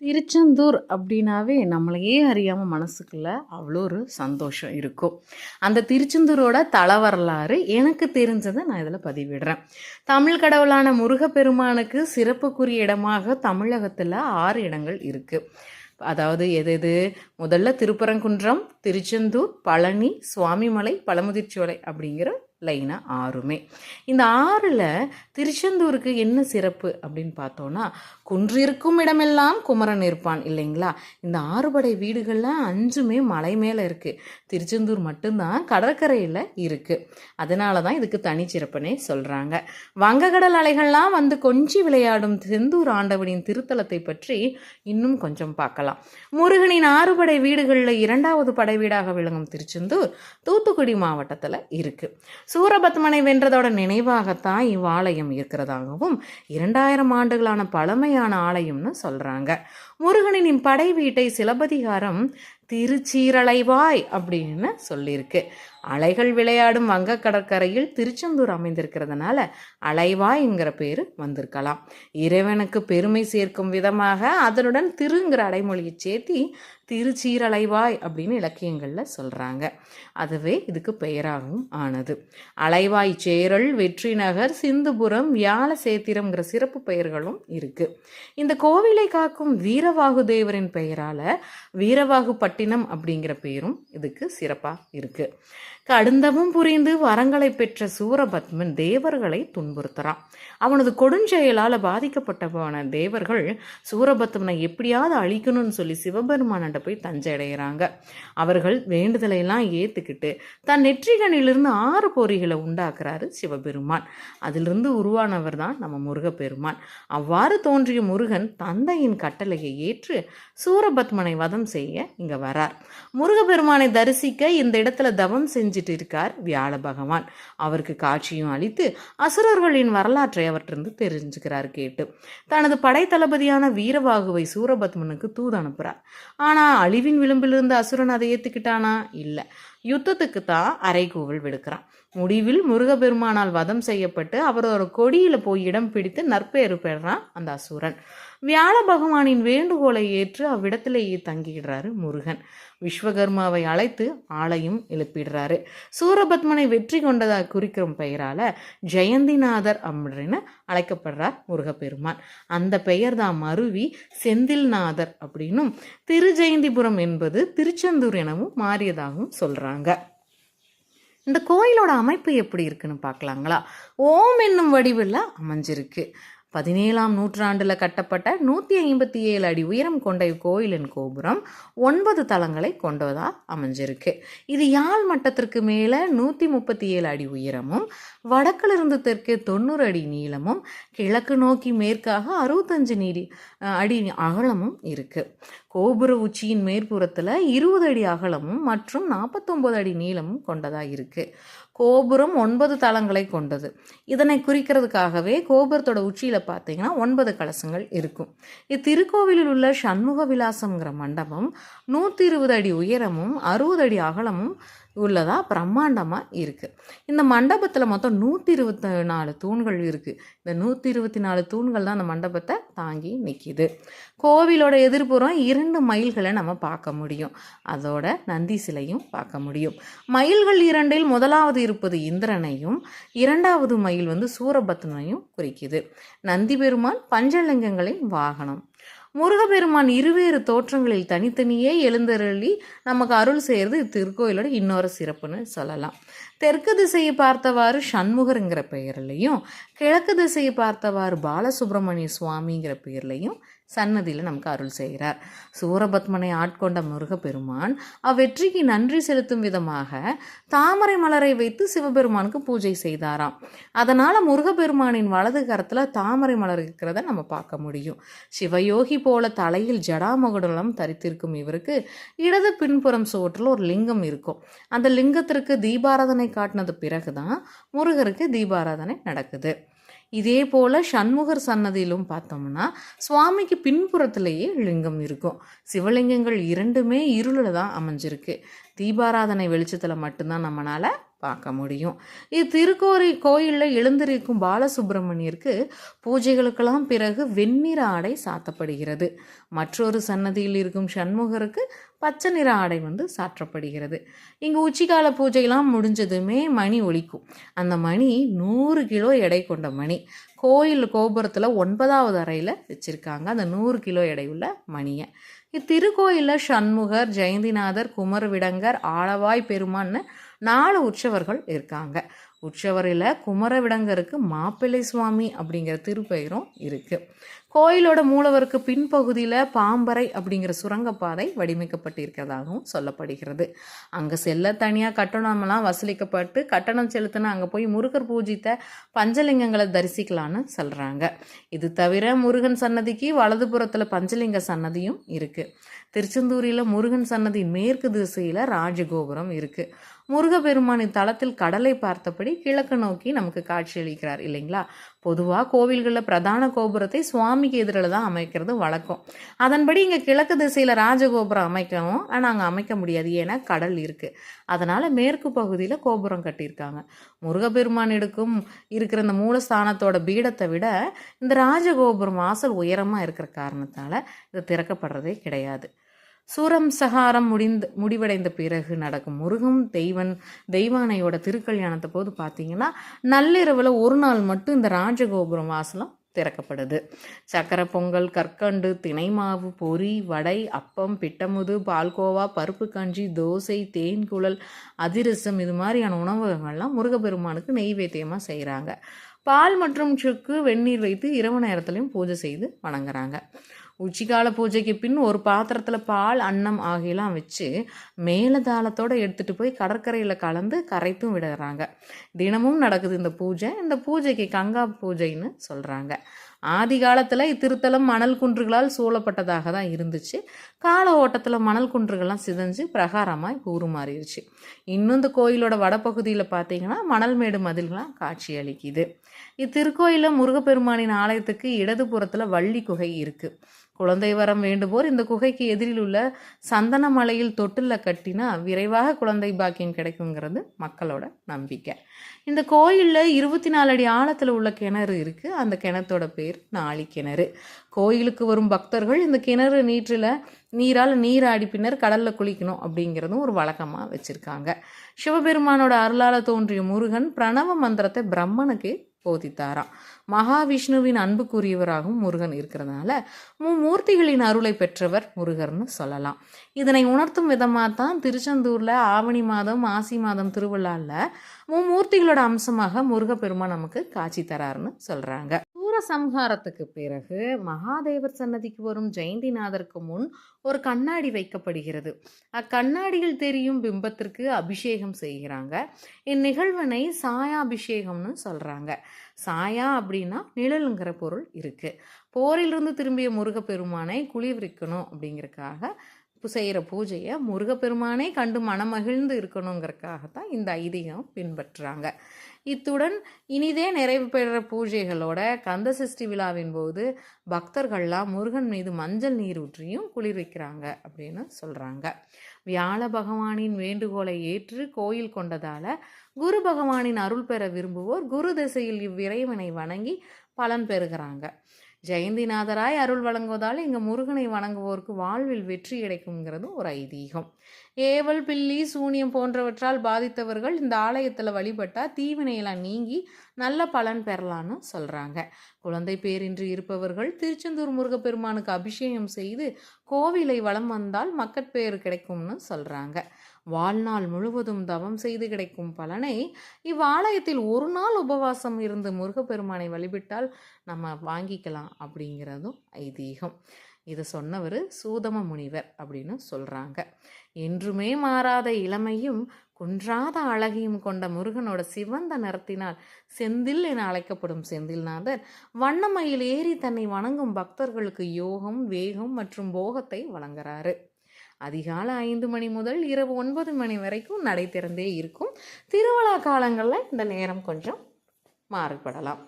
திருச்செந்தூர் அப்படின்னாவே நம்மளையே அறியாமல் மனசுக்குள்ள அவ்வளோ ஒரு சந்தோஷம் இருக்கும். அந்த திருச்செந்தூரோட தல வரலாறு எனக்கு தெரிஞ்சதை நான் இதில் பதிவிடுறேன். தமிழ் கடவுளான முருகப்பெருமானுக்கு சிறப்புக்குரிய இடமாக தமிழகத்தில் ஆறு இடங்கள் இருக்குது அதாவது எது எது? முதல்ல திருப்பரங்குன்றம் திருச்செந்தூர் பழனி சுவாமிமலை பழமுதிர்ச்சோலை அப்படிங்கிற லைனாக ஆறுமே. இந்த ஆறில் திருச்செந்தூருக்கு என்ன சிறப்பு அப்படின்னு பார்த்தோன்னா குன்றிருக்கும் இடமெல்லாம் குமரன் இருப்பான் இல்லைங்களா? இந்த ஆறுபடை வீடுகளில் அஞ்சுமே மலை மேலே இருக்குது திருச்செந்தூர் மட்டும்தான் கடற்கரையில் இருக்குது அதனால தான் இதுக்கு தனிச்சிறப்புனே சொல்கிறாங்க வங்கக்கடல் அலைகள்லாம் வந்து கொஞ்சி விளையாடும் செந்தூர் ஆண்டவனின் திருத்தலத்தை பற்றி இன்னும் கொஞ்சம் பார்க்கலாம். முருகனின் ஆறுபடை வீடுகளில் இரண்டாவது படை வீடாக விளங்கும் திருச்செந்தூர் தூத்துக்குடி மாவட்டத்தில் இருக்குது சூரபத்மனை வென்றதோட நினைவாகத்தான் இவ்வாலயம் இருக்கிறதாகவும் இரண்டாயிரம் ஆண்டுகளான பழமையான ஆலயம்னு சொல்றாங்க. முருகனின் படை வீட்டை சிலப்பதிகாரம் திருச்சீரலைவாய் அப்படின்னு சொல்லியிருக்கு. அலைகள் விளையாடும் வங்க கடற்கரையில் திருச்செந்தூர் அமைந்திருக்கிறதுனால அலைவாய்ங்கிற பேர் வந்திருக்கலாம். இறைவனுக்கு பெருமை சேர்க்கும் விதமாக அதனுடன் திருங்கிற அடைமொழியை சேர்த்தி திருச்சீரலைவாய் அப்படின்னு இலக்கியங்களில் சொல்கிறாங்க அதுவே இதுக்கு பெயராகவும் ஆனது. அலைவாய் சேரல் வெற்றி நகர் சிந்துபுரம் வியாழ சேத்திரம்ங்கிற சிறப்பு பெயர்களும் இருக்குது இந்த கோவிலை காக்கும் வீரவாகு தேவரின் பெயரால் வீரவாகு பட்டினம் அப்படிங்கிற பெயரும் இதுக்கு சிறப்பாக இருக்குது கடுந்தவும் புரிந்து வரங்களை பெற்ற சூரபத்மன் தேவர்களை துன்புறுத்துறான். அவனது கொடுஞ்செயலால் பாதிக்கப்பட்டவன தேவர்கள் சூரபத்மனை எப்படியாவது அழிக்கணும்னு சொல்லி சிவபெருமானிட்ட போய் தஞ்சை அடைகிறாங்க அவர்கள் வேண்டுதலை எல்லாம் ஏற்றுக்கிட்டு தன் நெற்றிகனிலிருந்து ஆறு பொறிகளை உண்டாக்குறாரு சிவபெருமான். அதிலிருந்து உருவானவர் தான் நம்ம முருகப்பெருமான். அவ்வாறு தோன்றிய முருகன் தந்தையின் கட்டளையை ஏற்று சூரபத்மனை வதம் செய்ய இங்கே வரார். முருகப்பெருமானை தரிசிக்க இந்த இடத்துல தவம் செஞ்சு செஞ்சிட்டு இருக்கார் வியாழ பகவான். அவருக்கு காட்சியும் அளித்து அசுரர்களின் வரலாற்றை அவற்றிருந்து தெரிஞ்சுக்கிறார் கேட்டு. தனது படைத்தளபதியான வீரவாகுவை சூரபத்மனுக்கு தூது அனுப்புறார். ஆனா அழிவின் விளிம்பிலிருந்து அசுரன் அதை ஏத்துக்கிட்டானா? இல்லை. யுத்தத்துக்கு தான் அரைகூவல் விடுக்கிறான். முடிவில் முருகப்பெருமானால் வதம் செய்யப்பட்டு அவரோட கொடியில் போய் இடம் பிடித்து நற்பெயர் பெறான் அந்த அசுரன். வியாழ பகவானின் வேண்டுகோளை ஏற்று அவ்விடத்திலேயே தங்கிடுறாரு முருகன். விஸ்வகர்மாவை அழைத்து ஆளையும் எழுப்பிடுறாரு. சூரபத்மனை வெற்றி கொண்டதாக குறிக்கும் பெயரால ஜெயந்திநாதர் அப்படின்னு அழைக்கப்படுறார் முருகப்பெருமான். அந்த பெயர் தான் மருவி செந்தில்நாதர் அப்படின்னும் திருஜெயந்திபுரம் என்பது திருச்செந்தூர் எனவும் மாறியதாகவும் சொல்றாங்க. இந்த கோயிலோட அமைப்பு எப்படி இருக்குன்னு பார்க்கலாங்களா? ஓம் என்னும் வடிவில் அமைஞ்சிருக்கு. பதினேழாம் நூற்றாண்டில் கட்டப்பட்ட நூற்றி ஐம்பத்தி ஏழு அடி உயரம் கொண்ட இக்கோயிலின் கோபுரம் ஒன்பது தளங்களை கொண்டதாக அமைஞ்சிருக்கு. இது யாழ் மட்டத்திற்கு மேலே நூற்றி முப்பத்தி ஏழு அடி உயரமும் வடக்கிலிருந்து தெற்கே தொண்ணூறு அடி நீளமும் கிழக்கு நோக்கி மேற்காக அறுபத்தஞ்சு நீடி அடி அகலமும் இருக்குது கோபுர உச்சியின் மேற்புறத்தில் இருபது அடி அகலமும் மற்றும் நாற்பத்தொம்பது அடி நீளமும் கொண்டதாக இருக்குது கோபுரம் ஒன்பது தளங்களை கொண்டது. இதனை குறிக்கிறதுக்காகவே கோபுரத்தோட உச்சியில் பார்த்தீங்கன்னா ஒன்பது கலசங்கள் இருக்கும். இத்திருக்கோவிலில் உள்ள சண்முக விலாசம்ங்கிற மண்டபம் நூற்றி இருபது அடி உயரமும் அறுபது அடி அகலமும் உள்ளதாக பிரம்மாண்டமாக இருக்குது இந்த மண்டபத்தில் மொத்தம் நூற்றி இருபத்தி நாலு தூண்கள் இருக்குது இந்த நூற்றி இருபத்தி நாலு தூண்கள் தான் அந்த மண்டபத்தை தாங்கி நிற்கிது கோவிலோட எதிர்ப்புறம் இரண்டு மயில்களை நம்ம பார்க்க முடியும். அதோட நந்தி சிலையும் பார்க்க முடியும். மயில்கள் இரண்டில் முதலாவது இருப்பது இந்திரனையும் இரண்டாவது மயில் வந்து சூரபத்மனையும் குறிக்குது. நந்தி பெருமான் பஞ்சலிங்கங்களின் வாகனம். முருகப்பெருமான் இருவேறு தோற்றங்களில் தனித்தனியே எழுந்தருளி நமக்கு அருள் செய்கிறது இத்திருக்கோயிலோட இன்னொரு சிறப்புன்னு சொல்லலாம். தெற்கு திசையை பார்த்தவாறு சண்முகருங்கிற பெயர்லையும் கிழக்கு திசையை பார்த்தவாறு பாலசுப்ரமணிய சுவாமிங்கிற பெயர்லையும் சன்னதியில் நமக்கு அருள் செய்கிறார். சூரபத்மனை ஆட்கொண்ட முருகப்பெருமான் அவ்வெற்றிக்கு நன்றி செலுத்தும் விதமாக தாமரை மலரை வைத்து சிவபெருமானுக்கு பூஜை செய்தாராம். அதனால் முருகப்பெருமானின் வலது கரத்தில் தாமரை மலர் இருக்கிறத நம்ம பார்க்க முடியும். சிவயோகி போல தலையில் ஜடாமகுடலம் தரித்திருக்கும் இவருக்கு இடது பின்புறம் சுவற்றில் ஒரு லிங்கம் இருக்கும். அந்த லிங்கத்திற்கு தீபாராதனை காட்டினது பிறகுதான் முருகருக்கு தீபாராதனை நடக்குது. இதே போல் சண்முகர் சன்னதியிலும் பார்த்தோம்னா சுவாமிக்கு பின்புறத்திலேயே லிங்கம் இருக்கும். சிவலிங்கங்கள் இரண்டுமே இருளில் தான் அமைஞ்சிருக்கு. தீபாராதனை வெளிச்சத்தில் மட்டும்தான் நம்மளால் பார்க்க முடியும். இத்திருக்கோரை கோயிலில் எழுந்திருக்கும் பாலசுப்பிரமணியருக்கு பூஜைகளுக்கெல்லாம் பிறகு வெண்ணிற ஆடை சாத்தப்படுகிறது. மற்றொரு சன்னதியில் இருக்கும் சண்முகருக்கு பச்சை நிற ஆடை வந்து சாற்றப்படுகிறது. இங்கே உச்சிக்கால பூஜையெல்லாம் முடிஞ்சதுமே மணி ஒலிக்கும். அந்த மணி நூறு கிலோ எடை கொண்ட மணி. கோயில் கோபுரத்தில் ஒன்பதாவது அறையில் வச்சுருக்காங்க. அந்த நூறு கிலோ எடையுள்ள மணியை. இத்திருக்கோயிலில் சண்முகர் ஜெயந்திநாதர் குமரவிடங்கர் ஆளவாய் பெருமான்னு நாலு உற்சவர்கள் இருக்காங்க. உற்சவரில் குமரவிடங்கருக்கு மாப்பிள்ளை சுவாமி அப்படிங்கிற திருப்பெயரும் இருக்குது கோயிலோட மூலவருக்கு பின்பகுதியில் பாம்பறை அப்படிங்கிற சுரங்கப்பாதை வடிவமைக்கப்பட்டிருக்கிறதாகவும் சொல்லப்படுகிறது. அங்கே செல்ல தனியாக கட்டணமெல்லாம் வசூலிக்கப்பட்டு கட்டணம் செலுத்தின அங்கே போய் முருகர் பூஜித்த பஞ்சலிங்கங்களை தரிசிக்கலான்னு சொல்கிறாங்க இது தவிர முருகன் சன்னதிக்கு வலதுபுறத்தில் பஞ்சலிங்க சன்னதியும் இருக்குது திருச்செந்தூரில் முருகன் சன்னதி மேற்கு திசையில் ராஜகோபுரம் இருக்குது முருகப்பெருமானின் தளத்தில் கடலை பார்த்தபடி கிழக்கு நோக்கி நமக்கு காட்சியளிக்கிறார் இல்லைங்களா? பொதுவாக கோவில்களில் பிரதான கோபுரத்தை சுவாமிக்கு எதிரில் தான் அமைக்கிறது வழக்கம். அதன்படி இங்கே கிழக்கு திசையில் ராஜகோபுரம் அமைக்கவும் ஆனால் அங்கே அமைக்க முடியாது ஏன்னா கடல் இருக்குது அதனால் மேற்கு பகுதியில் கோபுரம் கட்டியிருக்காங்க. முருகப்பெருமான் எடுக்கும் இருக்கிற இந்த மூலஸ்தானத்தோட பீடத்தை விட இந்த ராஜகோபுரம் வாசல் உயரமாக இருக்கிற காரணத்தால் இது திறக்கப்படுறதே கிடையாது. சூரம் சகாரம் முடிந்து முடிவடைந்த பிறகு நடக்கும் முருகன் தெய்வன் தெய்வானையோட திருக்கல்யாணத்தை போது பார்த்தீங்கன்னா நள்ளிரவில் ஒரு நாள் மட்டும் இந்த ராஜகோபுரம் வாசலம் திறக்கப்படுது. சக்கரை பொங்கல் கற்கண்டு தினைமாவு பொரி வடை அப்பம் பிட்டமுது பால்கோவா பருப்பு கஞ்சி தோசை தேன் குழல் அதிரசம் இது மாதிரியான உணவகங்கள்லாம் முருகப்பெருமானுக்கு நெய்வேத்தியமாக செய்கிறாங்க பால் மற்றும் சுக்கு வெந்நீர் வைத்து இரவு நேரத்துலையும் பூஜை செய்து வணங்குறாங்க. உச்சிகால பூஜைக்கு பின் ஒரு பாத்திரத்தில் பால் அன்னம் ஆகியெல்லாம் வச்சு மேலதாளத்தோடு எடுத்துகிட்டு போய் கடற்கரையில் கலந்து கரைத்தும் விடுறாங்க. தினமும் நடக்குது இந்த பூஜை. இந்த பூஜைக்கு கங்கா பூஜைன்னு சொல்கிறாங்க ஆதி காலத்தில் இத்திருத்தலம் மணல் குன்றுகளால் சூழப்பட்டதாக தான் இருந்துச்சு. கால ஓட்டத்தில் மணல் குன்றுகள்லாம் சிதைஞ்சு பிரகாரமாக மாறிடுச்சு இன்னும் இந்த கோயிலோட வடப்பகுதியில் பார்த்தீங்கன்னா மணல் மேடு மதில்களாம் காட்சி அளிக்குது இத்திருக்கோயிலில் முருகப்பெருமானின் ஆலயத்துக்கு இடதுபுறத்தில் வள்ளி குகை இருக்குது குழந்தை வரம் வேண்டுவோர் இந்த குகைக்கு எதிரில் உள்ள சந்தன மலையில் தொட்டில் கட்டினா விரைவாக குழந்தை பாக்கியம் கிடைக்குங்கிறது மக்களோட நம்பிக்கை. இந்த கோயிலில் இருபத்தி நாலு அடி ஆழத்தில் உள்ள கிணறு இருக்குது அந்த கிணத்தோட பேர் நாளி கிணறு. கோயிலுக்கு வரும் பக்தர்கள் இந்த கிணறு நீற்றில் நீரால் நீராடி பின்னர் கடலில் குளிக்கணும் அப்படிங்கிறதும் ஒரு வழக்கமாக வச்சுருக்காங்க. சிவபெருமானோட அருளால் தோன்றிய முருகன் பிரணவ மந்திரத்தை பிரம்மனுக்கு போதித்தாராம். மகாவிஷ்ணுவின் அன்புக்குரியவராகவும் முருகன் இருக்கிறதுனால மும்மூர்த்திகளின் அருளை பெற்றவர் முருகர்னு சொல்லலாம். இதனை உணர்த்தும் விதமாக தான் திருச்செந்தூரில் ஆவணி மாதம் மாசி மாதம் திருவிழாவில் மும்மூர்த்திகளோட அம்சமாக முருகப்பெருமான் நமக்கு காட்சி தராருன்னு சொல்கிறாங்க சம்ஹாரத்துக்கு பிறகு மகாதேவர் சன்னதிக்கு வரும் ஜெயந்திநாதருக்கு முன் ஒரு கண்ணாடி வைக்கப்படுகிறது. அக்கண்ணாடியில் தெரியும் பிம்பத்திற்கு அபிஷேகம் செய்கிறாங்க. இந்நிகழ்வினை சாயாபிஷேகம்னு சொல்கிறாங்க சாயா அப்படின்னா நிழலுங்கிற பொருள் இருக்குது போரிலிருந்து திரும்பிய முருகப்பெருமானை குளிர்விக்கணும் அப்படிங்கிறதுக்காக செய்கிற பூஜையை முருகப்பெருமானே கண்டு மனமகிழ்ந்து இருக்கணுங்கிறதுக்காகத்தான் இந்த ஐதீகம் பின்பற்றுறாங்க. இத்துடன் இனிதே நிறைவு பெற பூஜைகளோட கந்த சஷ்டி விழாவின் போது பக்தர்கள்லாம் முருகன் மீது மஞ்சள் நீர் ஊற்றியும் குளிர்விக்கிறாங்க அப்படின்னு சொல்கிறாங்க வியாழ பகவானின் வேண்டுகோளை ஏற்று கோயில் கொண்டதால் குரு பகவானின் அருள் பெற விரும்புவோர் குரு திசையில் இவ்விறைவனை வணங்கி பலன் பெறுகிறாங்க. ஜெயந்திநாதராய் அருள் வழங்குவதால் இங்கே முருகனை வணங்குவோருக்கு வாழ்வில் வெற்றி கிடைக்குங்கிறதும் ஒரு ஐதீகம். ஏவல் பில்லி சூனியம் போன்றவற்றால் பாதித்தவர்கள் இந்த ஆலயத்தில் வழிபட்டால் தீவினையெல்லாம் நீங்கி நல்ல பலன் பெறலான்னு சொல்கிறாங்க குழந்தை பேரின்றி இருப்பவர்கள் திருச்செந்தூர் முருகப்பெருமானுக்கு அபிஷேகம் செய்து கோவிலை வளம் வந்தால் மக்கட்பேறு கிடைக்கும்னு சொல்கிறாங்க வாழ்நாள் முழுவதும் தவம் செய்து கிடைக்கும் பலனை இவ்வாலயத்தில் ஒரு நாள் உபவாசம் இருந்து முருகப்பெருமானை வழிபட்டால் நம்ம வாங்கிக்கலாம் அப்படிங்கிறதும் ஐதீகம். இதை சொன்னவர் சூதம முனிவர் அப்படின்னு சொல்கிறாங்க என்றுமே மாறாத இளமையும் குன்றாத அழகையும் கொண்ட முருகனோட சிவந்த நிறத்தினால் செந்தில் என அழைக்கப்படும் செந்தில்நாதர் வண்ணமயில் ஏறி தன்னை வணங்கும் பக்தர்களுக்கு யோகம் வேகம் மற்றும் போகத்தை வழங்குறாரு. அதிகாலை ஐந்து மணி முதல் இரவு ஒன்பது மணி வரைக்கும் நடை திறந்தே இருக்கும். திருவிழா காலங்களில் இந்த நேரம் கொஞ்சம் மாறுபடலாம்.